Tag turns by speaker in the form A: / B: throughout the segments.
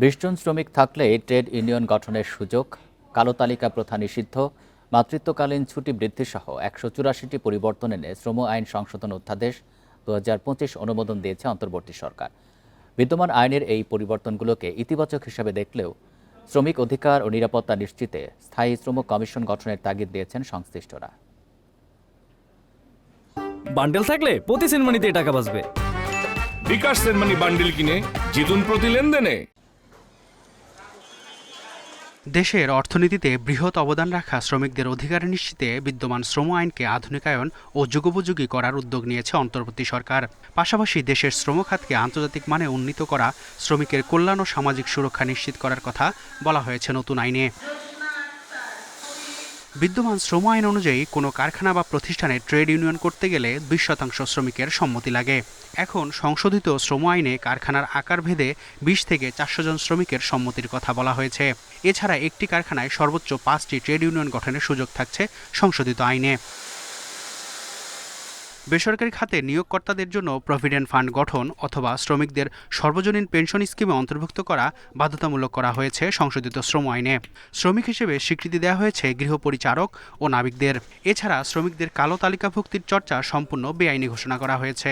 A: বিশ জন শ্রমিক থাকলে ট্রেড ইউনিয়ন গঠনের সুযোগ কালো তালিকা প্রথা নিষিদ্ধ মাতৃত্বকালীন ছুটি বৃদ্ধি সহ একশো চুরাশিটি পরিবর্তন এনে শ্রম আইন সংশোধন অধ্যাদেশ দু হাজার পঁচিশ অনুমোদন দিয়েছে অন্তর্বর্তী সরকার। বিদ্যমান আইনের এই পরিবর্তনগুলোকে ইতিবাচক হিসাবে দেখলেও শ্রমিক অধিকার ও নিরাপত্তা নিশ্চিতে স্থায়ী শ্রম কমিশন গঠনের তাগিদ দিয়েছেন সংশ্লিষ্টরা।
B: বান্ডেল থাকলে প্রতি সেনমানিতে টাকা বাঁচবে।
C: বিকাশ সেনমানি বান্ডিল কিনে জিতুন প্রতি লেনদেনে।
D: দেশের অর্থনীতিতে বৃহৎ অবদান রাখা শ্রমিকদের অধিকার নিশ্চিতে বিদ্যমান শ্রম আইনকে আধুনিকায়ন ও যুগোপযোগী করার উদ্যোগ নিয়েছে অন্তর্বর্তী সরকার। পাশাপাশি দেশের শ্রম খাতকে আন্তর্জাতিক মানে উন্নীত করা, শ্রমিকের কল্যাণ ও সামাজিক সুরক্ষা নিশ্চিত করার কথা বলা হয়েছে নতুন আইনে। বিদ্যমান শ্রম আইন অনুযায়ী কোনো কারখানা বা প্রতিষ্ঠানে ট্রেড ইউনিয়ন করতে গেলে বিশ শতাংশ শ্রমিকের সম্মতি লাগে। এখন সংশোধিত শ্রম আইনে কারখানার আকার ভেদে বিশ থেকে চারশো জন শ্রমিকের সম্মতির কথা বলা হয়েছে। এছাড়া একটি কারখানায় সর্বোচ্চ পাঁচটি ট্রেড ইউনিয়ন গঠনের সুযোগ থাকছে সংশোধিত আইনে। বেসরকারি খাতে নিয়োগকর্তাদের জন্য প্রভিডেন্ট ফান্ড গঠন অথবা শ্রমিকদের সর্বজনীন পেনশন স্কিমে অন্তর্ভুক্ত করা বাধ্যতামূলক করা হয়েছে সংশোধিত শ্রম আইনে। শ্রমিক হিসেবে স্বীকৃতি দেওয়া হয়েছে গৃহপরিচারক ও নাবিকদের। এছাড়া শ্রমিকদের কালো তালিকাভুক্তির চর্চা সম্পূর্ণ বেআইনি ঘোষণা করা হয়েছে।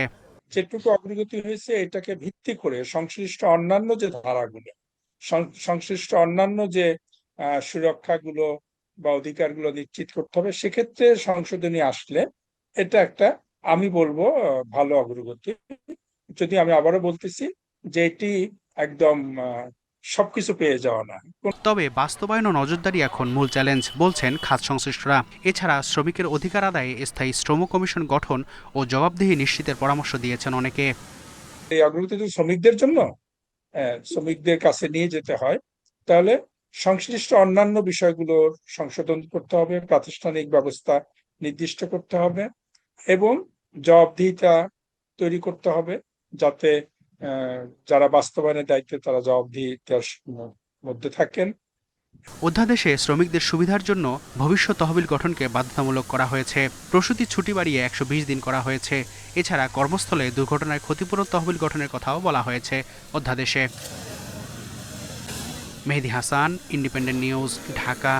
E: যেটুকু অগ্রগতি হয়েছে, এটাকে ভিত্তি করে সংশ্লিষ্ট অন্যান্য যে ধারাগুলো সংশ্লিষ্ট অন্যান্য যে সুরক্ষাগুলো বা অধিকারগুলো নিশ্চিত করতে হবে, সেক্ষেত্রে সংশোধনী আসলে এটা একটা আমি বলব ভালো অগ্রগতি। যদি আমি আবারও বলতেছি যে এটি একদম সবকিছু পেয়ে যাওয়া না।
D: তবে বাস্তবায়ন ও নজরদারি এখন মূল চ্যালেঞ্জ বলছেন খাত সংশ্লিষ্টরা। এছাড়া শ্রমিকের অধিকার আদায়ে স্থায়ী শ্রম কমিশন গঠন ও জবাবদিহি নিশ্চিতের পরামর্শ দিয়েছেন অনেকে।
E: এই অগ্রগতি তো শ্রমিকদের জন্য শ্রমিকদের কাছে নিয়ে যেতে হয় তাহলে সংশ্লিষ্ট অন্যান্য বিষয়গুলোর সংশোধন করতে হবে প্রাতিষ্ঠানিক ব্যবস্থা নির্দিষ্ট করতে হবে এবং জবাবদিহিতা তৈরি করতে হবে যাতে যারা বাস্তবায়নের দায়িত্বে তারা জবাবদিহিতার মধ্যে থাকেন।
D: অধ্যাদেশে শ্রমিকদের সুবিধার জন্য ভবিষ্যৎ তহবিল গঠনকে বাধ্যতামূলক করা হয়েছে। প্রসূতি ছুটি বাড়িয়ে একশো বিশ দিন করা হয়েছে। এছাড়া কর্মস্থলে দুর্ঘটনায় ক্ষতিপূরণ তহবিল গঠনের কথাও বলা হয়েছে অধ্যাদেশে। Mehedi Hasan, Independent News, Dhaka.